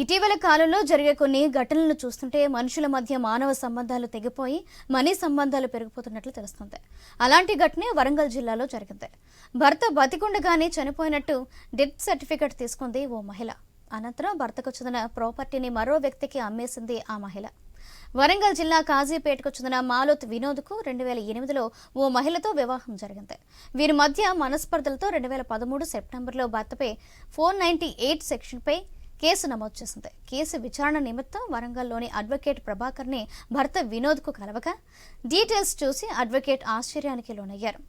ఇటీవల కాలంలో జరిగే కొన్ని ఘటనలను చూస్తుంటే మనుషుల మధ్య మానవ సంబంధాలు తెగిపోయి మనీ సంబంధాలు పెరిగిపోతున్నట్లు తెలుస్తుంది. అలాంటి ఘటనే వరంగల్ జిల్లాలో జరిగింది. భర్త బతికుండగానే చనిపోయినట్టు డెత్ సర్టిఫికెట్ తీసుకుంది ఓ మహిళ. అనంతరం భర్తకు చెందిన ప్రాపర్టీని మరో వ్యక్తికి అమ్మేసింది ఆ మహిళ. వరంగల్ జిల్లా కాజీపేటకు చెందిన మాలోత్ వినోద్కు రెండు వేల ఎనిమిదిలో ఓ మహిళతో వివాహం జరిగింది. వీరి మధ్య మనస్పర్ధలతో రెండు వేల పదమూడు సెప్టెంబర్లో భర్తపై ఫోర్ నైన్టీ ఎయిట్ సెక్షన్పై కేసు నమోదు చేసింది. కేసు విచారణ నిమిత్తం వరంగల్లోని అడ్వకేట్ ప్రభాకర్ని భర్త వినోద్కు కలవగా డీటెయిల్స్ చూసి అడ్వకేట్ ఆశ్చర్యానికి లోనయ్యారు.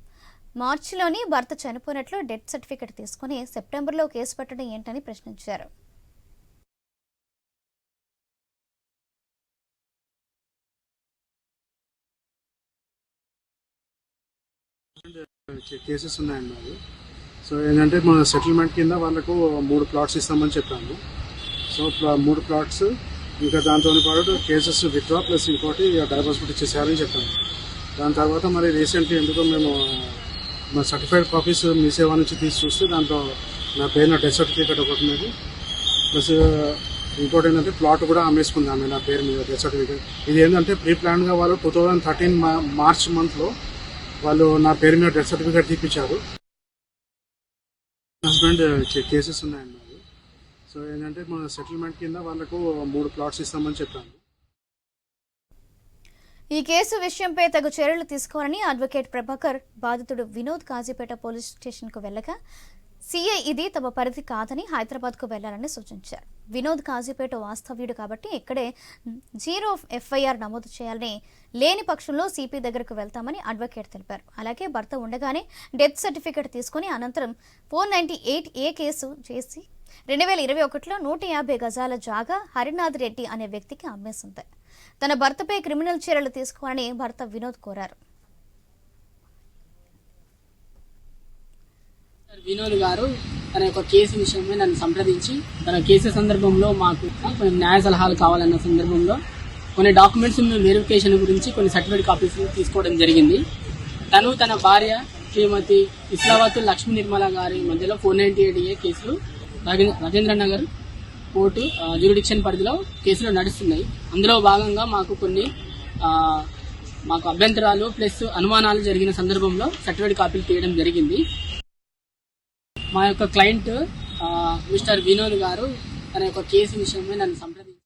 మార్చిలోని భర్త చనిపోయినట్లు డెత్ సర్టిఫికెట్ తీసుకుని సెప్టెంబర్లో కేసు పెట్టడం ఏంటని ప్రశ్నించారు. కేసెస్ ఉన్నాయండి సో ఏంటంటే మన సెటిల్మెంట్ కింద వాళ్ళకు మూడు ప్లాట్స్ ఇస్తామని చెప్పాము. సో ప్లా- మూడు ప్లాట్స్ ఇంకా దాంతో పాటు కేసెస్ విత్డ్రా ప్లస్ ఇంకోటి డైవర్స్ కూడా ఇచ్చేసారని చెప్పాము. దాని తర్వాత మరి రీసెంట్లీ ఎందుకో మేము మా సర్టిఫైడ్ కాపీస్ మీ సేవ నుంచి తీసి చూస్తే దాంట్లో నా పేరున డెత్ సర్టిఫికేట్ ఒకటి ఉన్నది. ప్లస్ ఇంకోటి ఏంటంటే ప్లాట్ కూడా అమ్మేసుకుంది ఆమె నా పేరు మీద డెత్ సర్టిఫికేట్ ఇది ఏంటంటే ప్రీ ప్లాన్గా వాళ్ళు టూ థౌజండ్ థర్టీన్ మార్చ్ మంత్లో వాళ్ళు నా పేరు మీద డెత్ సర్టిఫికేట్ తీపించారు హస్బెండ్ కేసెస్ ఉన్నాయన్నారు సో ఏంటంటే మన సెటిల్మెంట్ కింద వాళ్ళకు మూడు ప్లాట్స్ ఇస్తామని చెప్పాను. ఈ కేసు విషయంపై తగు చర్యలు తీసుకోవాలని అడ్వకేట్ ప్రభాకర్ బాధితుడు వినోద్ కాజీపేట పోలీస్ స్టేషన్కు వెళ్ళగా సీఐ ఇది తమ పరిధి కాదని హైదరాబాద్కు వెళ్ళాలని సూచించారు. వినోద్ కాజీపేట వాస్తవ్యుడు కాబట్టి ఇక్కడే జీరో ఎఫ్ఐఆర్ నమోదు చేయాలని లేని పక్షంలో సిపి దగ్గరకు వెళ్తామని అడ్వకేట్ తెలిపారు. అలాగే భర్త ఉండగానే డెత్ సర్టిఫికేట్ తీసుకుని అనంతరం four ninety eight A case చేసి రెండు వేల ఇరవై ఒకటిలో నూట యాభై గజాల జాగా హరినాథ్ రెడ్డి అనే వ్యక్తికి అమ్మేసింది. తన భర్తపై క్రిమినల్ చర్యలు తీసుకోవాలని భర్త వినోద్ కోరారు. వినోద్ గారు తన యొక్క కేసు విషయమై నన్ను సంప్రదించి తన కేసు సందర్భంలో మాకు కొన్ని న్యాయ సలహాలు కావాలన్న సందర్భంలో కొన్ని డాక్యుమెంట్స్ వెరిఫికేషన్ గురించి కొన్ని సర్టిఫికేట్ కాపీస్ తీసుకోవడం జరిగింది. తను తన భార్య శ్రీమతి ఇస్లావత్ లక్ష్మీ నిర్మల గారి మధ్యలో ఫోర్ నైన్టీ ఎయిట్ ఏ కేసులు రాజేంద్ర నగర్ కోర్టు జ్యూరిడిక్షన్ పరిధిలో కేసులు నడుస్తున్నాయి. అందులో భాగంగా మాకు కొన్ని మాకు అభ్యంతరాలు ప్లస్ అనుమానాలు జరిగిన సందర్భంలో సర్టిఫికేట్ కాపీలు తీయడం జరిగింది. మా యొక్క క్లయింట్ ఆ, మిస్టర్ వినోద్ గారు తన యొక్క కేసు విషయమై నన్ను సంప్రదించారు.